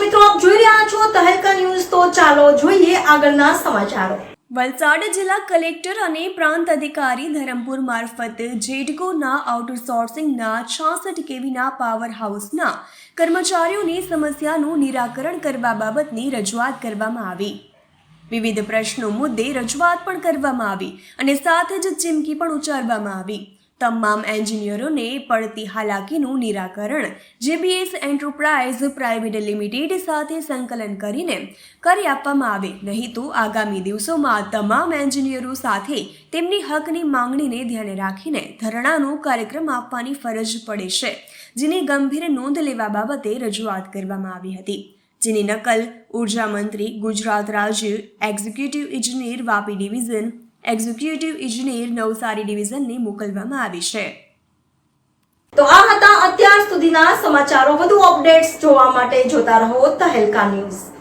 મિત્રો, આપ જોઈ રહ્યા છો તહેલકા ન્યૂઝ. તો ચાલો જોઈએ આગળના સમાચારો. વલસાડ જિલ્લા કલેક્ટર અને પ્રાંત અધિકારી ધરમપુર મારફત જેડકોના આઉટસોર્સિંગના છાસઠ કેવીના પાવર હાઉસના કર્મચારીઓની સમસ્યાનું નિરાકરણ કરવા બાબતની રજૂઆત કરવામાં આવી. વિવિધ પ્રશ્નો મુદ્દે રજૂઆત પણ કરવામાં આવી અને સાથે જ ચીમકી પણ ઉચ્ચારવામાં આવી. તમામ એન્જિનિયરોને પડતી હાલાકીનું નિરાકરણ. જેબીએસ એન્ટરપ્રાઇઝ પ્રાઇવેટ લિમિટેડ સાથે સંકલન કરીને કરી આપવામાં આવે. નહીં તો આગામી દિવસોમાં તમામ એન્જિનિયરો સાથે તેમની હકની માંગણીને ધ્યાને રાખીને ધરણાનો કાર્યક્રમ આપવાની ફરજ પડે છે, જેની ગંભીર નોંધ લેવા બાબતે રજૂઆત કરવામાં આવી હતી. જેની નકલ ઊર્જા મંત્રી ગુજરાત રાજ્ય એક્ઝિક્યુટિવ ઇજનેર વાપી ડિવિઝન એક્ઝિક્યુટિવ ઇજનેર નવસારી ડિવિઝનને મોકલવામાં આવી છે. તો આ હતા અત્યાર સુધીના સમાચારો. વધુ અપડેટ્સ જોવા માટે જોતા રહો તહેલકા ન્યૂઝ.